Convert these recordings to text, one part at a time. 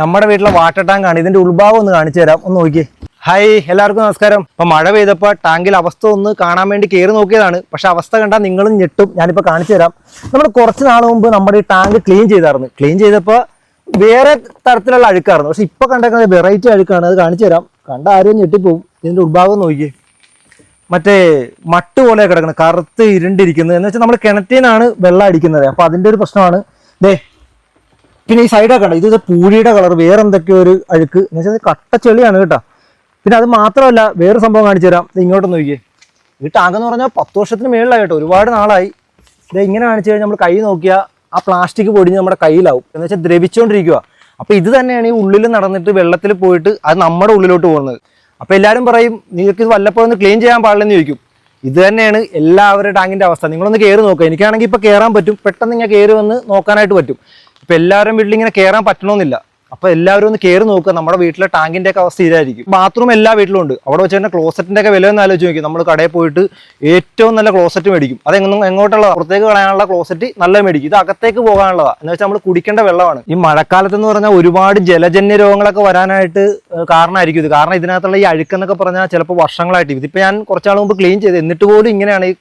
നമ്മുടെ വീട്ടിലെ water tank ആണ്. ഇതിന്റെ ഉൾഭാഗം ഒന്ന് കാണിച്ചു തരാം. ഒന്ന് നോക്കിയേ. ഹായ് എല്ലാവർക്കും നമസ്കാരം. ഇപ്പൊ മഴ പെയ്തപ്പോൾ ടാങ്കിൽ അവസ്ഥ ഒന്ന് കാണാൻ വേണ്ടി കയറി നോക്കിയതാണ്. പക്ഷെ അവസ്ഥ കണ്ടാൽ നിങ്ങളും ഞെട്ടും. ഞാനിപ്പോൾ കാണിച്ചു തരാം. നമ്മൾ കുറച്ച് നാൾ മുമ്പ് നമ്മുടെ ഈ ടാങ്ക് ക്ലീൻ ചെയ്തായിരുന്നു. ക്ലീൻ ചെയ്തപ്പോൾ വേറെ തരത്തിലുള്ള അഴുക്കായിരുന്നു. പക്ഷെ ഇപ്പൊ കണ്ടേക്കുന്നത് വെറൈറ്റി അഴുക്കാണ്. അത് കാണിച്ചു തരാം. കണ്ട ആരും ഞെട്ടിപ്പോവും. ഇതിന്റെ ഉൾഭാഗം നോക്കിയേ. മറ്റേ മട്ട് പോലെ കിടക്കുന്നത് കറുത്ത് ഇരുണ്ടിരിക്കുന്നത്. എന്ന് വെച്ചാൽ നമ്മൾ കിണറ്റിനാണ് വെള്ളം അടിക്കുന്നത്. അപ്പൊ അതിന്റെ ഒരു പ്രശ്നമാണ്. ദേ പിന്നെ ഈ സൈഡൊക്കെ ഉണ്ട് ഇത് പൂഴിയുടെ കളർ വേറെ എന്തൊക്കെയോ ഒരു അഴുക്ക്. എന്ന് വെച്ചാൽ കട്ട ചെളിയാണ് കേട്ടോ. പിന്നെ അത് മാത്രമല്ല വേറെ സംഭവം കാണിച്ചു തരാം. ഇങ്ങോട്ട് നോക്കിയേ. ഈ ടാങ്ക് എന്ന് പറഞ്ഞാൽ പത്ത് വർഷത്തിന് മേളിലായി കേട്ടോ. ഒരുപാട് നാളായി. ഇത് ഇങ്ങനെ കാണിച്ചു കഴിഞ്ഞാൽ നമ്മൾ കൈ നോക്കിയാൽ ആ പ്ലാസ്റ്റിക് പൊടിഞ്ഞ് നമ്മുടെ കയ്യിലാവും. എന്ന് വെച്ചാൽ ദ്രവിച്ചുകൊണ്ടിരിക്കുക അപ്പൊ ഇത് തന്നെയാണ് ഈ ഉള്ളിൽ നടന്നിട്ട് വെള്ളത്തിൽ പോയിട്ട് അത് നമ്മുടെ ഉള്ളിലോട്ട് പോകുന്നത്. അപ്പൊ എല്ലാവരും പറയും നിങ്ങൾക്ക് ഇത് വല്ലപ്പോഴും ഒന്ന് ക്ലീൻ ചെയ്യാൻ പാടില്ലെന്ന് ചോദിക്കും. ഇത് തന്നെയാണ് എല്ലാവരുടെ ടാങ്കിന്റെ അവസ്ഥ. നിങ്ങളൊന്ന് കയറി നോക്കുക എനിക്കാണെങ്കിൽ ഇപ്പൊ കയറാൻ പറ്റും. പെട്ടെന്ന് ഇങ്ങനെ കയറി വന്ന് നോക്കാനായിട്ട് പറ്റും. ഇപ്പൊ എല്ലാവരും വീട്ടിൽ ഇങ്ങനെ കയറാൻ പറ്റണമെന്നില്ല അപ്പൊ എല്ലാവരും ഒന്ന് കയറി നോക്കുക. നമ്മുടെ വീട്ടിലെ ടാങ്കിന്റെ ഒക്കെ അവസ്ഥ ഇതായിരിക്കും. ബാത്റൂം എല്ലാ വീട്ടിലും ഉണ്ട്. അവിടെ വെച്ച് തന്നെ ക്ലോസറ്റിന്റെ ഒക്കെ വില ഒന്ന് ആലോചിച്ച് നോക്കി. നമ്മൾ കടയിൽ പോയിട്ട് ഏറ്റവും നല്ല ക്ലോസറ്റ് മേടിക്കും. അത് എങ്ങും എങ്ങോട്ടുള്ള പുറത്തേക്ക് കളയാനുള്ള ക്ലോസറ്റ് നല്ല മേടിക്കും. ഇത് അകത്തേക്ക് പോകാനുള്ളതാണ് എന്ന് വെച്ചാൽ നമ്മൾ കുടിക്കേണ്ട വെള്ളമാണ്. ഈ മഴക്കാലത്ത് എന്ന് പറഞ്ഞാൽ ഒരുപാട് ജലജന്യ രോഗങ്ങളൊക്കെ വരാനായിട്ട് കാരണമായിരിക്കും ഇത്. കാരണം ഇതിനകത്തുള്ള ഈ അഴുക്കെന്നൊക്കെ പറഞ്ഞാൽ ചിലപ്പോൾ വർഷങ്ങളായിട്ട്. ഇതിപ്പോൾ ഞാൻ കുറച്ചാൾ മുമ്പ് ക്ലീൻ ചെയ്ത് എന്നിട്ട് പോലും ഇങ്ങനെയാണ് ഈ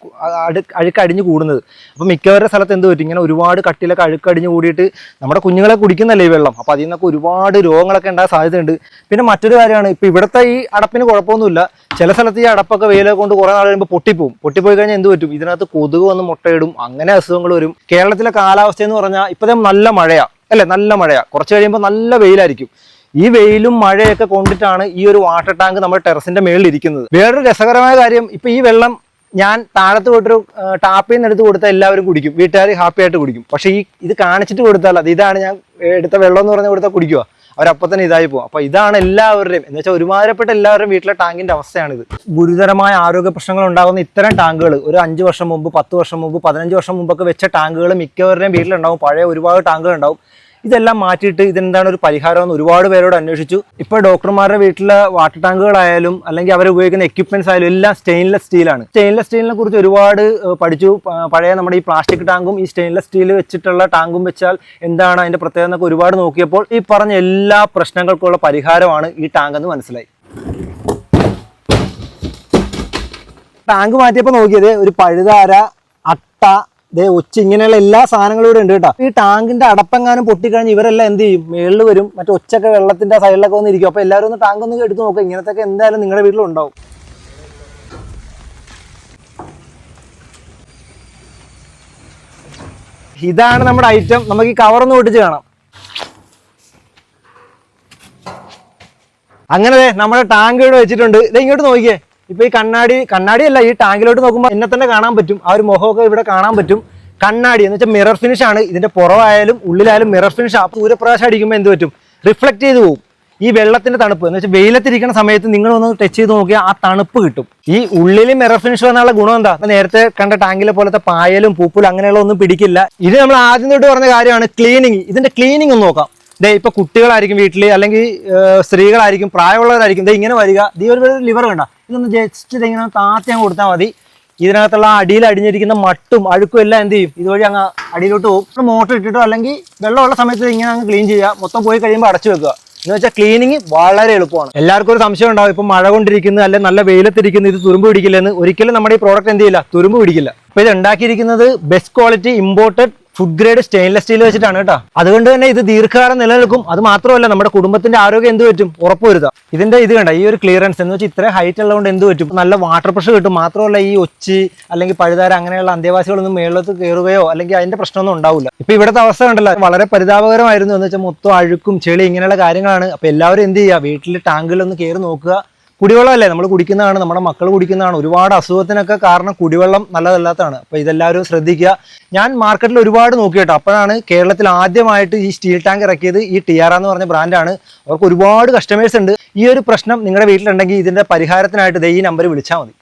അഴുക്ക് അടിഞ്ഞു കൂടുന്നത്. അപ്പം മിക്കവരുടെ സ്ഥലത്ത് എന്ത് പറ്റും? ഇങ്ങനെ ഒരുപാട് കട്ടിലൊക്കെ അഴുക്ക് അടിഞ്ഞു കൂടിയിട്ട് നമ്മുടെ കുഞ്ഞുങ്ങളെ കുടിക്കുന്നല്ലേ ഈ വെള്ളം? അപ്പോൾ അതിൽ നിന്നൊക്കെ ഒരുപാട് രോഗങ്ങളൊക്കെ ഉണ്ടാകാൻ സാധ്യതയുണ്ട്. പിന്നെ മറ്റൊരു കാര്യമാണ് ഇപ്പം ഇവിടുത്തെ ഈ അടപ്പിന് കുഴപ്പമൊന്നുമില്ല. ചില സ്ഥലത്ത് ഈ അടപ്പൊക്കെ വെയിൽ കൊണ്ട് കുറേ നാൾ കഴിയുമ്പോൾ പൊട്ടിപ്പോവും. പൊട്ടിപ്പോയി കഴിഞ്ഞാൽ എന്ത് പറ്റും? ഇതിനകത്ത് കൊതുക് വന്ന് മുട്ടയിടും അങ്ങനെ അസുഖങ്ങൾ വരും. കേരളത്തിലെ കാലാവസ്ഥ എന്ന് പറഞ്ഞാൽ ഇപ്പോഴത്തെ നല്ല മഴയാ. അല്ലേ? നല്ല മഴയാ. കുറച്ച് കഴിയുമ്പോൾ നല്ല വെയിലായിരിക്കും. ഈ വെയിലും മഴയൊക്കെ കൊണ്ടിട്ടാണ് ഈ ഒരു വാട്ടർ ടാങ്ക് നമ്മുടെ ടെറസിന്റെ മേളിൽ ഇരിക്കുന്നത്. വേറൊരു രസകരമായ കാര്യം ഇപ്പൊ ഈ വെള്ളം ഞാൻ താഴത്ത് പോയിട്ടൊരു ടാപ്പിൽ നിന്ന് എടുത്ത് കൊടുത്താൽ എല്ലാവരും കുടിക്കും. വീട്ടുകാർ ഹാപ്പി ആയിട്ട് കുടിക്കും. പക്ഷേ ഈ ഇത് കാണിച്ചിട്ട് കൊടുത്താൽ അത് ഇതാണ് ഞാൻ എടുത്ത വെള്ളം എന്ന് പറഞ്ഞാൽ കൊടുത്താൽ കുടിക്കുക അവരപ്പോൾ തന്നെ ഇതായി പോകും അപ്പൊ ഇതാണ് എല്ലാവരുടെയും എന്ന് വെച്ചാൽ ഒരുമാതിരപ്പെട്ട എല്ലാവരുടെയും വീട്ടിലെ ടാങ്കിന്റെ അവസ്ഥയാണിത്. ഗുരുതരമായ ആരോഗ്യ പ്രശ്നങ്ങൾ ഉണ്ടാകുന്ന ഇത്തരം ടാങ്കുകൾ ഒരു അഞ്ച് വർഷം മുമ്പ് പത്ത് വർഷം മുമ്പ് പതിനഞ്ച് വർഷം മുമ്പൊക്കെ വെച്ച ടാങ്കുകൾ മിക്കവരുടെയും വീട്ടിലുണ്ടാവും. പഴയ ഒരുപാട് ടാങ്കുകൾ ഉണ്ടാവും ഇതെല്ലാം മാറ്റിയിട്ട് ഇതെന്താണ് ഒരു പരിഹാരം എന്ന് ഒരുപാട് പേരോട് അന്വേഷിച്ചു. ഇപ്പൊ ഡോക്ടർമാരുടെ വീട്ടിലെ വാട്ടർ ടാങ്കുകളായാലും അല്ലെങ്കിൽ അവർ ഉപയോഗിക്കുന്ന എക്യുപ്മെന്റ്സ് ആയാലും എല്ലാം സ്റ്റെയിൻലെസ് സ്റ്റീലാണ് സ്റ്റെയിൻലെസ് സ്റ്റീലിനെ കുറിച്ച് ഒരുപാട് പഠിച്ചു. പഴയ നമ്മുടെ ഈ പ്ലാസ്റ്റിക് ടാങ്കും ഈ സ്റ്റെയിൻലെസ് സ്റ്റീൽ വെച്ചിട്ടുള്ള ടാങ്കും വെച്ചാൽ എന്താണ് അതിന്റെ പ്രത്യേകത എന്നൊക്കെ ഒരുപാട് നോക്കിയപ്പോൾ ഈ പറഞ്ഞ എല്ലാ പ്രശ്നങ്ങൾക്കുള്ള പരിഹാരമാണ് ഈ ടാങ്ക് എന്ന് മനസ്സിലായി. ടാങ്ക് മാറ്റിയപ്പോൾ നോക്കിയത് ഒരു പഴുതാര അട്ട ദേ ഉച്ച ഇങ്ങനെയുള്ള എല്ലാ സാധനങ്ങളും ഇവിടെ ഉണ്ട് കേട്ടോ. ഈ ടാങ്കിന്റെ അടപ്പെങ്ങാനും പൊട്ടിക്കഴിഞ്ഞ് ഇവരെല്ലാം എന്ത് ചെയ്യും? മേളിൽ വരും. മറ്റേ ഉച്ചക്കെ വെള്ളത്തിന്റെ സൈഡിലൊക്കെ വന്ന് ഇരിക്കും അപ്പൊ എല്ലാവരും ഒന്ന് ടാങ്ക് ഒന്ന് എടുത്ത് നോക്കുക ഇങ്ങനത്തെ എന്തായാലും നിങ്ങളുടെ വീട്ടിലുണ്ടാവും ഇതാണ് നമ്മുടെ ഐറ്റം നമുക്ക് ഈ കവർ ഒന്ന് പൊട്ടിച്ച് കാണാം. അങ്ങനെ നമ്മുടെ ടാങ്ക് ഇവിടെ വെച്ചിട്ടുണ്ട്. ഇത് ഇങ്ങോട്ട് നോക്കിയേ. ഇപ്പൊ ഈ കണ്ണാടി കണ്ണാടി അല്ല ഈ ടാങ്കിലോട്ട് നോക്കുമ്പോൾ എന്നെ തന്നെ കാണാൻ പറ്റും. ആ ഒരു മുഖമൊക്കെ ഇവിടെ കാണാൻ പറ്റും. കണ്ണാടി എന്ന് വെച്ചാൽ മിറർ ഫിനിഷ് ആണ്. ഇതിന്റെ പുറമായാലും ഉള്ളിലായാലും മിറർ ഫിനിഷ് ആ. സൂര്യപ്രകാശം അടിക്കുമ്പോൾ എന്ത് പറ്റും? റിഫ്ലക്ട് ചെയ്ത് പോകും ഈ വെള്ളത്തിന്റെ തണുപ്പ്. എന്ന് വെച്ചാൽ വെയിലത്തിരിക്കുന്ന സമയത്ത് നിങ്ങൾ ഒന്ന് ടച്ച് ചെയ്ത് നോക്കിയാൽ ആ തണുപ്പ് കിട്ടും. ഈ ഉള്ളിൽ മിറർ ഫിനിഷ് വന്നുള്ള ഗുണം എന്താ? നേരത്തെ കണ്ട ടാങ്കിലെ പോലത്തെ പായലും പൂപ്പലും അങ്ങനെയുള്ള ഒന്നും പിടിക്കില്ല. ഇത് നമ്മൾ ആദ്യം തൊട്ട് പറഞ്ഞ കാര്യമാണ് ക്ലീനിങ് ഇതിന്റെ ക്ലീനിങ് ഒന്ന് നോക്കാം. ദേ ഇപ്പൊ കുട്ടികളായിരിക്കും വീട്ടിൽ അല്ലെങ്കിൽ സ്ത്രീകളായിരിക്കും പ്രായമുള്ളവരായിരിക്കും ദേ ഇങ്ങനെ വരിക. ദീ ഒരു ലിവർ കണ്ട. ഇതൊന്ന് ജസ്റ്റ് ഇങ്ങനെ താത്തി കൊടുത്താൽ മതി. ഇതിനകത്തുള്ള അടിയിൽ അടിഞ്ഞിരിക്കുന്ന മട്ടും അഴുക്കും എല്ലാം എന്ത് ചെയ്യും? ഇതുവഴി അങ്ങ് അടിയിലോട്ട് പോകും. മോട്ടർ ഇട്ടിട്ടോ അല്ലെങ്കിൽ വെള്ളമുള്ള സമയത്ത് ഇങ്ങനെ അങ്ങ് ക്ലീൻ ചെയ്യുക. മൊത്തം പോയി കഴിയുമ്പോൾ അടച്ചു വെക്കുക. എന്ന് വെച്ചാൽ ക്ലീനിങ് വളരെ എളുപ്പമാണ്. എല്ലാവർക്കും ഒരു സംശയം ഉണ്ടാവും. ഇപ്പൊ മഴ കൊണ്ടിരിക്കുന്നത് അല്ലെങ്കിൽ നല്ല വെയിലത്തിരിക്കുന്നത് ഇത് തുരുമ്പ് പിടിക്കില്ലെന്ന്. ഒരിക്കലും നമ്മുടെ ഈ പ്രോഡക്റ്റ് എന്ത് ചെയ്യില്ല? തുരുമ്പ് പിടിക്കില്ല. അപ്പൊ ഇത് ഉണ്ടാക്കിയിരിക്കുന്നത് best quality imported food grade stainless steel വെച്ചിട്ടാണ് കേട്ടോ. അതുകൊണ്ട് തന്നെ ഇത് ദീർഘകാലം നിലനിൽക്കും. അത് മാത്രമല്ല നമ്മുടെ കുടുംബത്തിന്റെ ആരോഗ്യം എന്ത് പറ്റും? ഉറപ്പുവരുത്താം ഇതിന്റെ ഇത് കണ്ട? ഈ ഒരു ക്ലിയറൻസ് എന്ന് വെച്ചാൽ ഇത്ര ഹൈറ്റ് ഉള്ളതുകൊണ്ട് എന്ത് പറ്റും? നല്ല വാട്ടർ പ്രഷർ കിട്ടും. മാത്രമല്ല ഈ ഒച്ചി അല്ലെങ്കിൽ പഴുതാര അങ്ങനെയുള്ള അന്തേവാസികളൊന്നും മേളത്ത് കയറുകയോ അല്ലെങ്കിൽ അതിന്റെ പ്രശ്നമൊന്നും ഉണ്ടാവില്ല. ഇപ്പൊ ഇവിടുത്തെ അവസ്ഥ കണ്ടല്ലോ. വളരെ പരിതാപകരമായിരുന്നു എന്ന് വെച്ചാൽ മൊത്തം അഴുക്കും ചെളി ഇങ്ങനെയുള്ള കാര്യങ്ങളാണ്. അപ്പൊ എല്ലാവരും എന്ത് ചെയ്യുക? വീട്ടിൽ ടാങ്കിലൊന്ന് കയറി നോക്കുക. കുടിവെള്ളമല്ലേ? നമ്മൾ കുടിക്കുന്നതാണ് നമ്മുടെ മക്കൾ കുടിക്കുന്നതാണ്. ഒരുപാട് അസുഖത്തിനൊക്കെ കാരണം കുടിവെള്ളം നല്ലതല്ലാത്തതാണ്. അപ്പോൾ ഇതെല്ലാവരും ശ്രദ്ധിക്കുക. ഞാൻ മാർക്കറ്റിൽ ഒരുപാട് നോക്കി കേട്ടോ അപ്പോഴാണ് കേരളത്തിൽ ആദ്യമായിട്ട് ഈ സ്റ്റീൽ ടാങ്ക് ഇറക്കിയത് ഈ ടിയാറ എന്ന് പറഞ്ഞ ബ്രാൻഡാണ് അവർക്ക് ഒരുപാട് കസ്റ്റമേഴ്സ് ഉണ്ട്. ഈ ഒരു പ്രശ്നം നിങ്ങളുടെ വീട്ടിലുണ്ടെങ്കിൽ ഇതിന്റെ പരിഹാരത്തിനായിട്ട് ദേ ഈ നമ്പർ വിളിച്ചാൽ മതി.